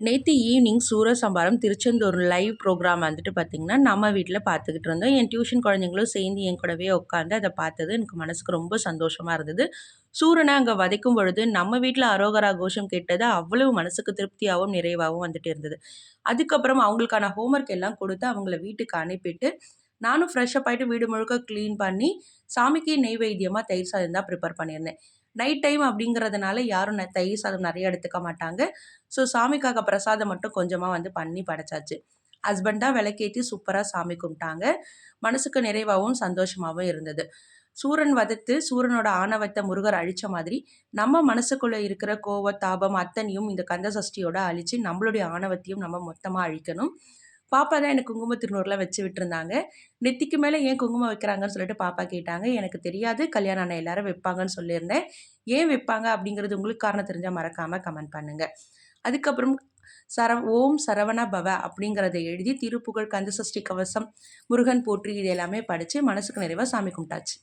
நேற்று evening Soorasamharam Tiruchendur live programme வந்துட்டு பார்த்திங்கன்னா நம்ம வீட்டில் பார்த்துக்கிட்டு இருந்தோம். என் டியூஷன் குழந்தைங்களும் சேர்ந்து என் கூடவே உட்காந்து அதை பார்த்தது எனக்கு மனசுக்கு ரொம்ப சந்தோஷமாக இருந்தது. சூரனை அங்கே வதைக்கும் பொழுது நம்ம வீட்டில் அரோகரா கோஷம் கேட்டது அவ்வளவு மனசுக்கு திருப்தியாகவும் நிறைவாகவும் வந்துட்டு இருந்தது. அதுக்கப்புறம் அவங்களுக்கான ஹோம்ஒர்க் எல்லாம் கொடுத்து அவங்கள வீட்டுக்கு அனுப்பிட்டு நானும் ஃப்ரெஷ்ஷப் ஆகிட்டு வீடு முழுக்க க்ளீன் பண்ணி சாமிக்கு நெய்வேத்தியமாக தயிர் சாதம் தான் ப்ரிப்பேர் பண்ணியிருந்தேன். நைட் டைம் அப்படிங்கிறதுனால யாரும் தயிர் சாதம் நிறைய எடுத்துக்க மாட்டாங்க. ஸோ சாமிக்காக பிரசாதம் மட்டும் கொஞ்சமாக வந்து பண்ணி படைச்சாச்சு. ஹஸ்பண்டாக விளக்கேற்றி சூப்பராக சாமி கும்பிட்டாங்க. மனசுக்கு நிறைவாகவும் சந்தோஷமாகவும் இருந்தது. சூரன் வதத்து சூரனோட ஆணவத்தை முருகர் அழித்த மாதிரி நம்ம மனசுக்குள்ளே இருக்கிற கோவ தாபம் அத்தனையும் இந்த கந்த சஷ்டியோட அழித்து நம்மளுடைய ஆணவத்தையும் நம்ம மொத்தமாக அழிக்கணும். பாப்பா தான் எனக்கு குங்கும திருநூறுலாம் வச்சு விட்டுருந்தாங்க. நெத்திக்கு மேலே ஏன் குங்குமம் வைக்கிறாங்கன்னு சொல்லிட்டு பாப்பா கேட்டாங்க. எனக்கு தெரியாது. கல்யாணம் ஆனால் எல்லாரும் வைப்பாங்கன்னு சொல்லியிருந்தேன். ஏன் வைப்பாங்க அப்படிங்கிறது உங்களுக்கு காரணம் தெரிஞ்சால் மறக்காமல் கமெண்ட் பண்ணுங்கள் அதுக்கப்புறம் சர ஓம் சரவண பவ அப்படிங்கிறத எழுதி திருப்புகழ் கந்தசஷ்டி கவசம் முருகன் போற்றி இது எல்லாமே படித்து மனசுக்கு நிறைவாக சாமி கும்பிட்டாச்சு.